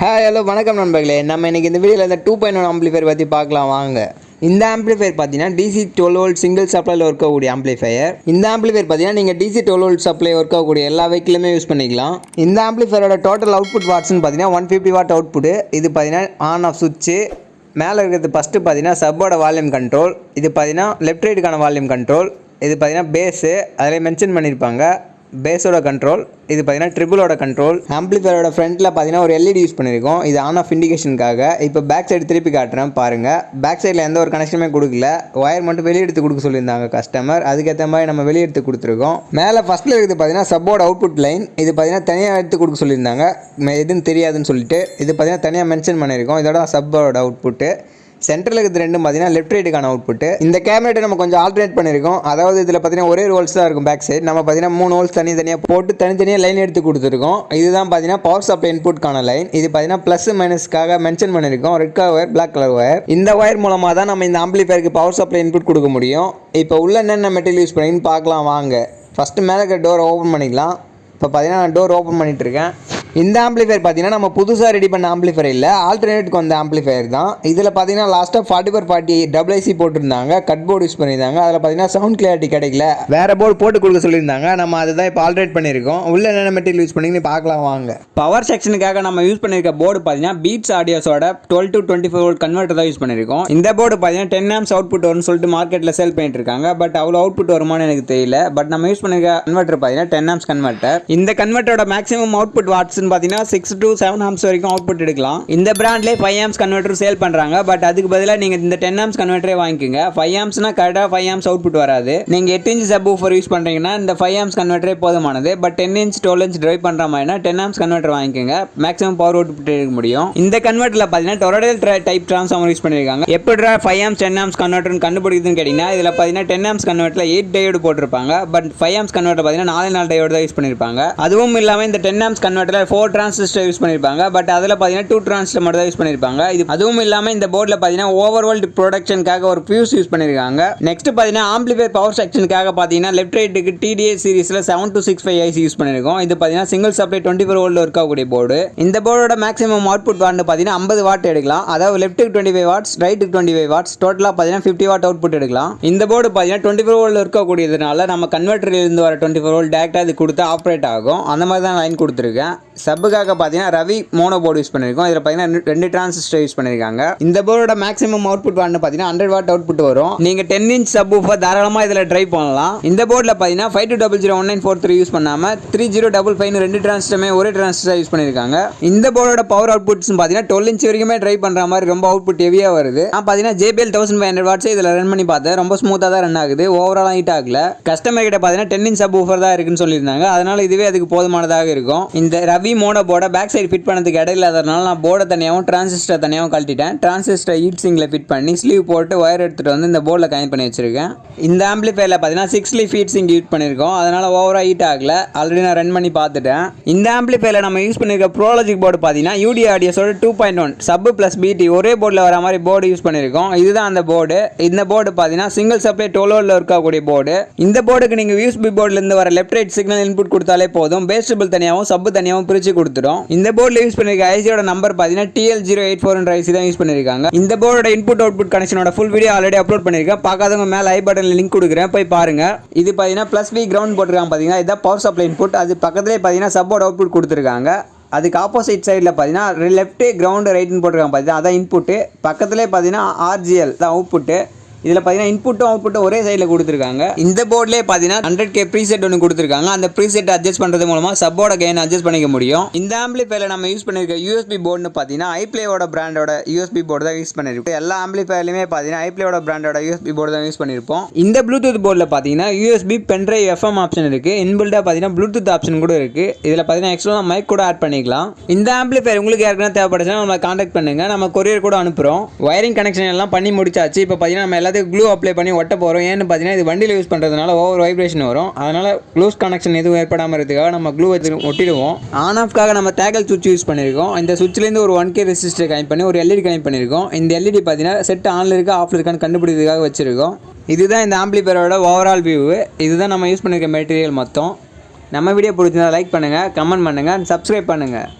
Hi hello வணக்கம் நண்பர்களே. நம்ம இன்றைக்கி இந்த வீடியோவில் இந்த டூ பாயிண்ட் ஒன் ஆம்பிளிஃபையர் பற்றி பார்க்கலாம் வாங்க. இந்த ஆம்பிளிஃபையர் பார்த்தீங்கன்னா டிசி டுவெல் வோல்ட் சிங்கிள் சப்ளையில் ஒர்க் ஆகக்கூடிய ஆம்பிளிஃபையர் இந்த ஆம்பிளிஃபையர் பார்த்தீங்கன்னா நீங்கள் DC twelve volt supply work ஆகக்கூடிய எல்லா வெஹிக்கிலுமே யூஸ் பண்ணிக்கலாம். இந்த ஆம்பிளிஃபையரோட டோட்டல் அவுட்புட் வாட்ஸ்னு பார்த்தீங்கன்னா ஒன் ஃபிஃப்டி வாட் அவுட்புட்டு இது பார்த்தீங்கன்னா ஆன் ஆஃப் சுவிட்சு மேலே இருக்கிறது ஃபஸ்ட்டு பார்த்தீங்கன்னா சப்போட வால்யூம் கண்ட்ரோல் இது பார்த்தீங்கன்னா லெஃப்ட் ரைட்டுக்கான வால்யூம் கண்ட்ரோல் இது பார்த்தீங்கன்னா பேஸு அதில் மென்ஷன் பண்ணியிருப்பாங்க பேஸோட கண்ட்ரோல் இது பார்த்தீங்கன்னா ட்ரிபிளோட கண்ட்ரோல் ஆம்பிளிஃபயரோட ஃப்ரண்ட்டில் பார்த்தீங்கன்னா ஒரு எல்இடி யூஸ் பண்ணியிருக்கோம் இது ஆன் ஆஃப் இண்டிகேஷனுக்காக இப்போ பேக் சைடு திருப்பி காட்டுறேன் பாருங்கள் பேக் சைடில் எந்த ஒரு கனெக்ஷனுமே கொடுக்கல. ஒயர் மட்டும் வெளியே எடுத்து கொடுக்க சொல்லியிருந்தாங்க கஸ்டமர் அதுக்கேற்ற மாதிரி நம்ம வெளியே எடுத்து கொடுத்துருக்கோம். மேலே ஃபஸ்ட்டில் இருக்குது பார்த்தீங்கன்னா சப்போர்ட் அவுட்புட் லைன் இது பார்த்தீங்கன்னா தனியாக எடுத்து கொடுக்க சொல்லியிருந்தாங்க. எதுன்னு தெரியாதுன்னு சொல்லிட்டு. இது பார்த்தீங்கன்னா தனியாக மென்ஷன் பண்ணியிருக்கோம். இதோட சப்போர்ட் அவுட்புட்டு சென்டரில் இருக்கிறது ரெண்டும் பார்த்தீங்கன்னா லெஃப்ட் ரைட்டுக்கான அவுட்புட்டு இந்த கேமரேட்டை நம்ம கொஞ்சம் ஆல்டர்னேட் பண்ணியிருக்கோம். அதாவது இதில் பார்த்தீங்கன்னா ஒரே ஒரு ஹோல்ஸ் தான் இருக்கும் பேக் சைடு நம்ம பார்த்தீங்கன்னா மூணு ஹோல்ஸ் தனித்தனியாக போட்டு தனித்தனியாக லைன் எடுத்து கொடுத்துருக்கோம். இதுதான் பார்த்தீங்கன்னா பவர் சப்ளை இன்புட்கான லைன் இது பார்த்தீங்கன்னா ப்ளஸ் மைனஸ்க்காக மென்ஷன் பண்ணியிருக்கோம். Red colour wire black colour wire இந்த ஒயர் மூலமாக தான் நம்ம இந்த ஆம்பிளிஃபயருக்கு பவர் சப்ளை இன்புட் கொடுக்க முடியும். இப்போ உள்ள என்னென்ன மெட்டீரியல் யூஸ் பண்ணின்னு பார்க்கலாம் வாங்க. ஃபஸ்ட்டு மேலே இருக்கிற டோரை ஓப்பன் பண்ணிக்கலாம். இப்போ பார்த்தீங்கன்னா நான் டோர் ஓப்பன் பண்ணிகிட்ருக்கேன் இருக்கேன். இந்த ஆம்பிளிஃபயர் பார்த்தீங்கன்னா நம்ம புதுசாக ரெடி பண்ண ஆம்பிளிஃபயர் இல்லை. ஆல்டர்னேட்டுக்கு வந்த ஆம்பிளிஃபயர் தான். இதில் பார்த்தீங்கன்னா லாஸ்ட்டாக forty four forty double IC போட்டிருந்தாங்க. கட் போர்டு யூஸ் பண்ணியிருந்தாங்க. அதில் பார்த்தீங்கன்னா சவுண்ட் கிளியாரிட்டி கிடைக்கல. வேறு போர்டு போட்டு கொடுக்க சொல்லியிருந்தாங்க. நம்ம அதுதான் இப்போ ஆல்ட்ரேட் பண்ணியிருக்கோம். உள்ள என்னென்ன மெட்டீரியல் யூஸ் பண்ணி பார்க்கலாம் வாங்க. பவர் செக்ஷனுக்காக நம்ம யூஸ் பண்ணியிருக்க போர்டு பார்த்தீங்கன்னா beats ஆடியோஸோட twelve to twenty four converter தான் யூஸ் பண்ணியிருக்கோம். இந்த போர்டு பார்த்தீங்கன்னா டென் ஆம்ஸ் அவுட்புட் வரும்னு சொல்லிட்டு மார்க்கெட்டில் சேல் பண்ணிட்டு இருக்காங்க. பட் அவ்வளோ அவுட்புட் வருமானு எனக்கு தெரியல. பட் நம்ம யூஸ் பண்ணிருக்க கன்வெர்ட்டர் பார்த்தீங்கன்னா டென் ஆம்ஸ் கன்வெர்ட்டர் இந்த கன்வெர்ட்டரோட மேக்ஸிமம் அவுட்புட் வாட்ஸ்னு பார்த்தீங்கன்னா சிக்ஸ் டு செவன் ஆம்ஸ் வரைக்கும் அவுட்புட் எடுக்கலாம். இந்த பிராண்ட்லேயே ஃபைவ் ஆம்ஸ் கன்வெர்டர் சேல் பண்ணுறாங்க பட் அதுக்கு பதிலாக நீங்கள் இந்த டென் ஆம்ஸ் கன்வெர்டரே வாங்கிக்கோங்க. ஃபைவ் ஆம்ஸ்னா கரெக்டாக ஃபைவ் ஆம்ஸ் அவுட்புட் வராது. நீங்கள் எட்டு இன்ச் சப் ஊஃபர் யூஸ் பண்ணுறீங்கன்னா இந்த ஃபைவ் ஆம்ஸ் கன்வெர்டரே போதுமானது. But ten inch twelve inch drive பண்ணுற மாதிரினா டென் ஆம்ஸ் கன்வெர்ட்டர் வாங்கிக்கோங்க. மேக்ஸிமம் பவர் அவுட்புட் எடுக்க முடியும். இந்த கன்வெர்ட்டரில் பார்த்தீங்கன்னா டொரடல் டைப் டிரான்ஸ்ஃபார்மர் யூஸ் பண்ணியிருக்காங்க எப்படி ஃபைவ் ஆம்ஸ் டென் ஆம்ஸ் கன்வெர்டர்னு கண்டுபிடிக்குதுன்னு கேட்டிங்கன்னா இதில் பார்த்தீங்கன்னா டென் ஆம்ஸ் கன்வெர்ட்டரில் எயிட் டயோடு போட்டிருப்பாங்க. பட் ஃபைவ் ஆம்ஸ் கன்வெர்ட்டர் பார்த்தீங்கன்னா நாலு நாலு டயோடு தான் யூஸ் பண்ணியிருப்பாங்க அதுவும் இல்லாமல் இந்த டென் ஆம்ஸ் கன்வெர்ட்டரில் ஃபோர் டிரான்சிஸ்டர் யூஸ் பண்ணியிருப்பாங்க பட் அதில் பார்த்தீங்கன்னா டூ டிரான்சிஸ்டர் மட்டும் தான் யூஸ் பண்ணியிருப்பாங்க இது அதுவும் இல்லாமல் இந்த போர்டில் பார்த்தீங்கன்னா ஓவர் வேர்ல்டு ப்ரொடக்ஷனுக்காக ஒரு ஃபியூஸ் யூஸ் பண்ணியிருக்காங்க நெக்ஸ்ட் பார்த்தீங்கன்னா ஆம்பிளிஃபையர் பவர் செக்ஷனுக்காக பார்த்தீங்கன்னா லெஃப்ட் ரைட்டுக்கு டிடிஏ சீரிஸில் seven two six five IC use பண்ணியிருக்கோம் இது பார்த்தீங்கன்னா single supply twenty four volt இருக்கக்கூடிய போர்டு இந்த போர்டோட மேக்ஸிமம் அவுட்புட் வாட்னு பார்த்தீங்கன்னா ஐம்பது வாட் எடுக்கலாம். அதாவது லெஃப்ட்டுக்கு டுவெண்ட்டி ஃபைவ் வாட்ஸ் ரைட்டுக்கு டுவெண்ட்டி ஃபைவ் வாட்ஸ் டோட்டலாக பார்த்தீங்கன்னா ஃபிஃப்டி வாட் அவுட்புட் எடுக்கலாம். இந்த போர்டு பார்த்தீங்கன்னா டுவெண்ட்டி ஃபோர் வோல்ட் இருக்கக்கூடியதுனால நம்ம கன்வெர்ட்டரில் இருந்து வர டுவெண்ட்டி ஃபோர் வோல்ட் டேரெக்டாக இது கொடுத்து ஆப்ரேட் ஆகும். அந்த மாதிரி தான் லைன் கொடுத்துருக்கேன். சப்புக்காக பார்த்தீங்கன்னா ரவி மோனோ போர்டு யூஸ் பண்ணியிருக்கோம். இதில் பார்த்தீங்கன்னா ரெண்டு- ரெண்டு டிரான்சிஸ்டர் யூஸ் பண்ணியிருக்காங்க. இந்த போர்டோட மேக்ஸிமம் அவுட்புட் வாட்னு பார்த்தீங்கன்னா ஹண்ட்ரட் வாட் அவுட்புட் வரும். நீங்கள் டென் இன்ச் சப் ஊஃபர் தாராளமாக இதில் ட்ரை பண்ணலாம். இந்த போர்டில் பார்த்தீங்கன்னா five two double zero one nine four three use பண்ணாமல் த்ரீ ஜீரோ டபுள் ஃபைவ் ரெண்டு டிரான்சிஸ்டருமே ஒரே டிரான்சிஸ்டர் யூஸ் பண்ணியிருக்காங்க. இந்த போர்டோட பவர் அவுட்புட்ஸ் பார்த்தீங்கன்னா டுவெல் இன்ச் வரைக்குமே ட்ரை பண்ணுற மாதிரி ரொம்ப அவுட்புட் ஹெவியாக வருது. நான் பார்த்தீங்கன்னா JBL thousand five hundred watts இதில் ரன் பண்ணி பார்த்தேன். ரொம்ப ஸ்மூத்தாக தான் ரன் ஆகுது. ஓவரால் ஹீட் ஆகல. கஸ்டமர் கிட்ட பார்த்தீங்கன்னா டென் இன்ச் சப் ஊஃபர் தான் இருக்குன்னு சொல்லியிருந்தாங்க. அதனால இதுவே அதுக்கு போதுமானதாக இருக்கும். இந்த ரவி மோட போர்டை பேக் சைடு ஃபிட் பண்ணதுக்கு இடையில அதனால நான் போர்டை தனியாகவும் டிரான்சிஸ்டர் தனியாகவும் கழட்டிட்டேன். டிரான்சிஸ்டர் ஹீட் சிங்கில் ஃபிட் பண்ணி ஸ்லீவ் போட்டு ஒயர் எடுத்துகிட்டு வந்து இந்த போர்டில் கனெக்ட் பண்ணி வச்சிருக்கேன். இந்த ஆம்பிளிஃபையரில் பார்த்தீங்கன்னா six leaf heat sink use பண்ணியிருக்கோம் அதனால் ஓவராக ஹீட் ஆகல. ஆல்ரெடி நான் ரன் பண்ணி பார்த்துட்டேன். இந்த ஆம்பிளிஃபையரில் நம்ம யூஸ் பண்ணியிருக்க ப்ரோலஜிக் போர்டு பார்த்தீங்கன்னா UD ஆடியோஸோட two point one sub plus BT ஒரே போர்டில் வர மாதிரி போர்டு யூஸ் பண்ணியிருக்கோம் இதுதான் அந்த போர்டு இந்த போர்டு பார்த்தீங்கன்னா சிங்கிள் சப்ளை டோலோவில் இருக்கக்கூடிய போர்டு இந்த போர்டுக்கு நீங்கள் யூஎஸ்பி போர்டுலேருந்து வர லெஃப்ட் ரைட் சிக்னல் இன்புட் கொடுத்தாலே போதும். பேஸ்டபிள் தனியாகவும் சப்பு தனியாகவும் வச்சு கொடுத்துடும் இந்த போர்டில் யூஸ் பண்ணிருக்க ஐசியோட நம்பர் பார்த்தீங்கன்னா TL zero eight four IC தான் யூஸ் பண்ணியிருக்காங்க இந்த போர்டோட இன்புட் அவுட்புட் கனெக்ஷனோட ஃபுல் வீடியோ ஆல்ரெடி அப்லோட் பண்ணியிருக்கேன் பார்க்காதவங்க மேலே ஐ பட்டனில் லிங்க் கொடுக்குறேன். போய் பாருங்க. இது பார்த்தீங்கன்னா ப்ளஸ் வி கிரவுண்ட் போட்டிருக்காங்க பார்த்தீங்கன்னா இதான் பவர் சப்ளை இன்புட் அது பக்கத்துலேயே பார்த்தீங்கன்னா சப்போர்ட் அவுட்புட் கொடுத்துருக்காங்க. அதுக்கு ஆப்போசிட் சைடில் பார்த்தீங்கன்னா லெஃப்ட்டு கிரவுண்டு ரைட்னு போட்டிருக்காங்க பார்த்தீங்கன்னா அதான் இன்புட்டு பக்கத்துலேயே பார்த்தீங்கன்னா ஆர்ஜிஎல் தான் அவுட்புட்டு இதில் பார்த்தீங்கன்னா இன்புட்டும் அவுட்புட்டும் ஒரே சைடில் கொடுத்துருக்காங்க. இந்த போர்ட்லேயே பார்த்தீங்கன்னா ஹண்ட்ரட் கே ப்ரீசெட் ஒன்று கொடுத்துருக்காங்க. அந்த ப்ரீசெட் அட்ஜஸ்ட் பண்ணுறது மூலமாக சப்போட கெயின் அட்ஜஸ்ட் பண்ணிக்க முடியும். இந்த ஆம்பிளிஃபைல நம்ம யூஸ் பண்ணியிருக்க யூஎஸ்பி போர்டுன்னு பார்த்தீங்கன்னா ஐப்ளேயோட பிராண்டோட யூஎஸ்பி போர்டு தான் யூஸ் பண்ணியிருக்கோம் எல்லா ஆம்பிளிஃபைலையுமே பார்த்தீங்கன்னா ஐப்ளேயோட பிராண்டோட யூஎஸ்பி போர்டு தான் யூஸ் பண்ணியிருப்போம் இந்த ப்ளூடூத் போர்டில் பார்த்தீங்கன்னா யூஎஸ்பி பென்ட்ரைவ் எஃப்எம் ஆப்ஷன் இருக்குது இன்பில்டாக பார்த்தீங்கன்னா ப்ளூடூத் ஆப்ஷன் கூட இருக்குது இதில் பார்த்தீங்கன்னா எக்ஸ்ட்ரா மைக் கூட ஆட் பண்ணிக்கலாம். இந்த ஆம்பிளிஃபையர் உங்களுக்கு யாருக்குன்னா தேவைப்படுச்சுன்னா நம்ம காண்டாக்ட் பண்ணுங்கள் நம்ம கொரியர் கூட அனுப்புகிறோம் வயரிங் கனெக்ஷன் எல்லாம் பண்ணி முடிச்சாச்சு. இப்போ பார்த்தீங்கன்னா நம்ம எல்லாத்தையும் க்ளூ அப்ளை பண்ணி ஒட்ட போகிறோம் ஏன்னு பார்த்தீங்கன்னா இது வண்டியில் யூஸ் பண்ணுறதுனால ஓவர் வைப்ரேஷன் வரும். அதனால் க்ளூஸ் கனெக்ஷன் எதுவும் ஏற்படாமல் இருக்கிறதுக்காக நம்ம க்ளூ வச்சு ஒட்டிடுவோம். ஆன் ஆஃப்காக நம்ம தேகல் சுவிட்ச் யூஸ் பண்ணியிருக்கோம். இந்த சுவிட்ச்லேருந்து ஒரு ஒன் கே ரெசிஸ்டர் கனெக்ட் பண்ணி ஒரு எல்இடி கனெக்ட் பண்ணியிருக்கோம். இந்த எல்இடி பார்த்தீங்கன்னா செட் ஆனில் இருக்கா ஆஃப்ல இருக்கான்னு கண்டுபிடிக்கிறதுக்காக வச்சுருக்கோம். இதுதான் இந்த ஆம்பிளிபேரோட ஓவரால் வியூ இதுதான் நம்ம யூஸ் பண்ணியிருக்க மெட்டீரியல் மொத்தம். நம்ம வீடியோ பிடிச்சிருந்தா லைக் பண்ணுங்கள் கமெண்ட் பண்ணுங்கள் சப்ஸ்கிரைப் பண்ணுங்கள்